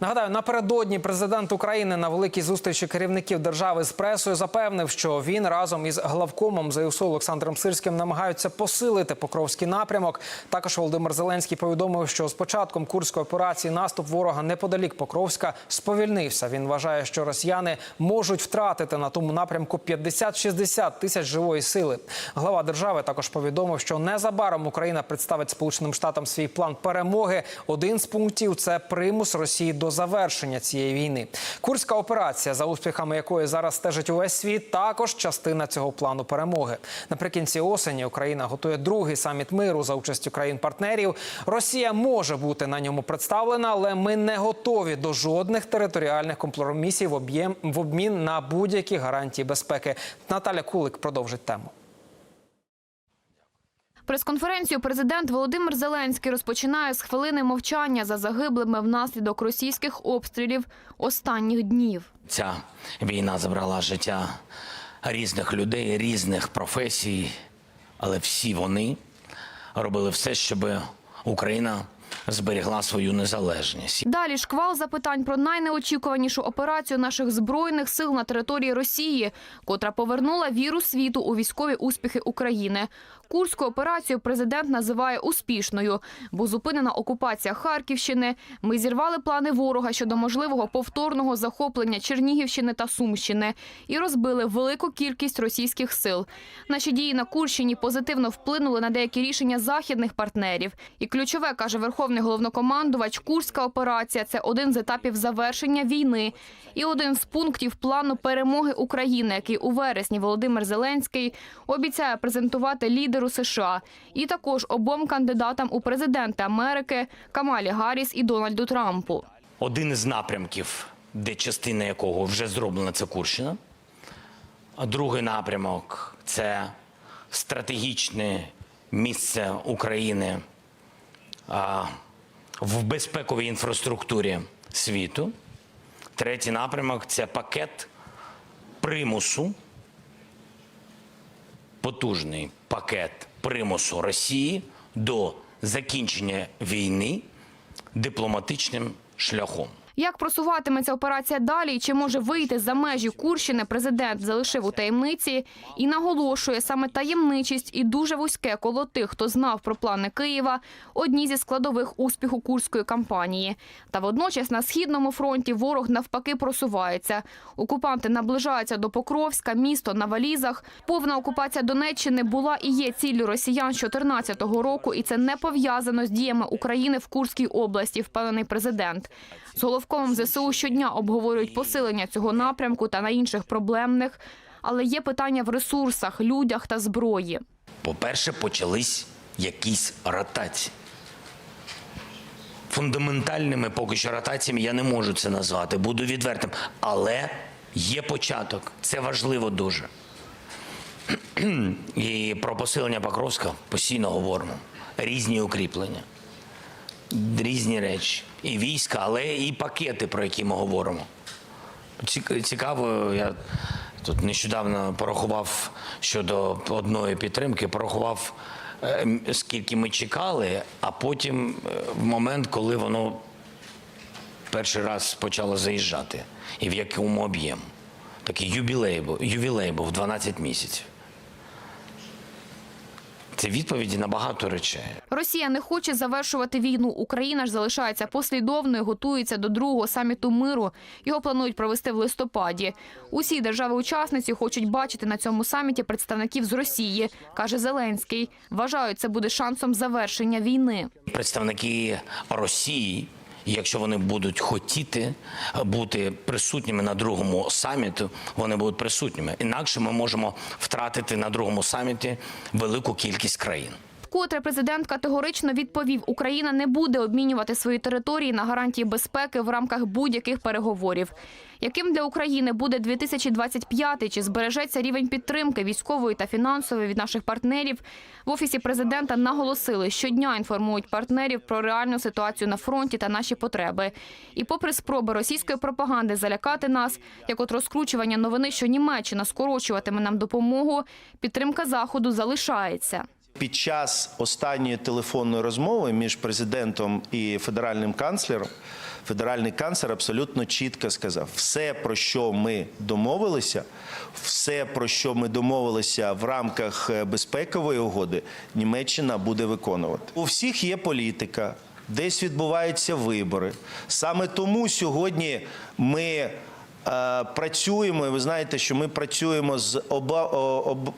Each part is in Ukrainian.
Нагадаю, напередодні президент України на великій зустрічі керівників держави з пресою запевнив, що він разом із главкомом ЗСУ Олександром Сирським намагаються посилити Покровський напрямок. Також Володимир Зеленський повідомив, що з початком курської операції наступ ворога неподалік Покровська сповільнився. Він вважає, що росіяни можуть втратити на тому напрямку 50-60 тисяч живої сили. Глава держави також повідомив, що незабаром Україна представить Сполученим Штатам свій план перемоги. Один з пунктів це примус Росії до завершення цієї війни. Курська операція, за успіхами якої зараз стежить увесь світ, також частина цього плану перемоги. Наприкінці осені Україна готує другий саміт миру за участю країн-партнерів. Росія може бути на ньому представлена, але ми не готові до жодних територіальних компромісів в об'єм в обмін на будь-які гарантії безпеки. Наталя Кулик продовжить тему. Прес-конференцію президент Володимир Зеленський розпочинає з хвилини мовчання за загиблими внаслідок російських обстрілів останніх днів. Ця війна забрала життя різних людей, різних професій, але всі вони робили все, щоб Україна зберігла свою незалежність. Далі шквал запитань про найнеочікуванішу операцію наших збройних сил на території Росії, котра повернула віру світу у військові успіхи України. Курську операцію президент називає успішною, бо зупинена окупація Харківщини. Ми зірвали плани ворога щодо можливого повторного захоплення Чернігівщини та Сумщини і розбили велику кількість російських сил. Наші дії на Курщині позитивно вплинули на деякі рішення західних партнерів. І ключове каже верховний головнокомандувач. Курська операція це один з етапів завершення війни і один з пунктів плану перемоги України, який у вересні Володимир Зеленський обіцяє презентувати лідеру США і також обом кандидатам у президенти Америки Камалі Гарріс і Дональду Трампу. Один із напрямків, де частина якого вже зроблена, це Курщина. А другий напрямок це стратегічне місце України в безпековій інфраструктурі світу. Третій напрямок це пакет примусу, потужний пакет примусу Росії до закінчення війни дипломатичним шляхом. Як просуватиметься операція далі і чи може вийти за межі Курщини, президент залишив у таємниці і наголошує саме таємничість і дуже вузьке коло тих, хто знав про плани Києва, одні зі складових успіху курської кампанії. Та водночас на східному фронті ворог навпаки просувається. Окупанти наближаються до Покровська, місто на валізах. Повна окупація Донеччини була і є ціллю росіян з 2014 року, і це не пов'язано з діями України в Курській області, впевнений президент. З головкомом ЗСУ щодня обговорюють посилення цього напрямку та на інших проблемних. Але є питання в ресурсах, людях та зброї. По-перше, почались якісь ротації. Фундаментальними поки що ротаціями я не можу це назвати, буду відвертим. Але є початок, це важливо дуже. І про посилення Покровська постійно говоримо. Різні укріплення, різні речі. І війська, але і пакети, про які ми говоримо. Цікаво, я тут нещодавно порахував щодо одної підтримки, порахував, е, скільки ми чекали, а потім е, в момент, коли воно перший раз почало заїжджати, і в якому об'єму. Такий юбілей був, ювілей був 12 місяців. Це відповіді на багато речей. Росія не хоче завершувати війну. Україна ж залишається послідовною, готується до другого саміту миру. Його планують провести в листопаді. Усі держави-учасниці хочуть бачити на цьому саміті представників з Росії, каже Зеленський. Вважають, це буде шансом завершення війни. представники Росії, якщо вони будуть хотіти бути присутніми на другому саміті, вони будуть присутніми. Інакше ми можемо втратити на другому саміті велику кількість країн. Вкотре президент категорично відповів, Україна не буде обмінювати свої території на гарантії безпеки в рамках будь-яких переговорів. Яким для України буде 2025 чи збережеться рівень підтримки військової та фінансової від наших партнерів? В офісі президента наголосили, щодня інформують партнерів про реальну ситуацію на фронті та наші потреби. І попри спроби російської пропаганди залякати нас, як от розкручування новини, що Німеччина скорочуватиме нам допомогу, підтримка заходу залишається. Під час останньої телефонної розмови між президентом і федеральним канцлером федеральний канцлер абсолютно чітко сказав: все, про що ми домовилися, все, про що ми домовилися в рамках е, безпекової угоди, Німеччина буде виконувати. У всіх є політика, десь відбуваються вибори. Саме тому сьогодні ми. Е, Працюємо, і ви знаєте, що ми працюємо з оба об,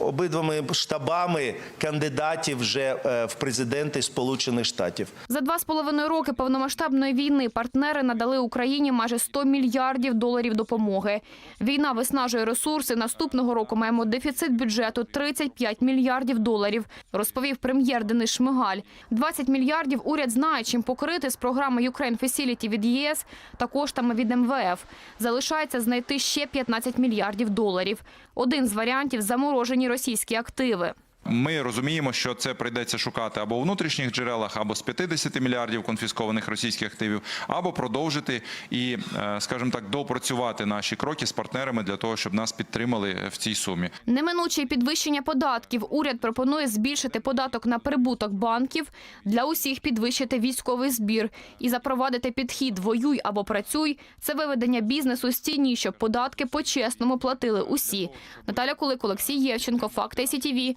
обидвами штабами кандидатів вже е, в президенти Сполучених Штатів. За два з половиною роки повномасштабної війни партнери надали Україні майже 100 мільярдів доларів допомоги. Війна виснажує ресурси. Наступного року маємо дефіцит бюджету 35 мільярдів доларів, розповів прем'єр Денис Шмигаль. 20 мільярдів уряд знає, чим покрити з програми Ukraine Facility від ЄС та коштами від МВФ. Залишається знайти ще 15 мільярдів доларів. Один з варіантів – заморожені російські активи. Ми розуміємо, що це прийдеться шукати або у внутрішніх джерелах, або з 50 мільярдів конфіскованих російських активів, або продовжити і, е, скажімо так, допрацювати наші кроки з партнерами для того, щоб нас підтримали в цій сумі. Неминуче підвищення податків. Уряд пропонує збільшити податок на прибуток банків, для усіх підвищити військовий збір і запровадити підхід «воюй або працюй» – це виведення бізнесу з тіні, щоб податки по-чесному платили усі. Наталя Кулик, Олексій Євченко, Факти СІТІВІ,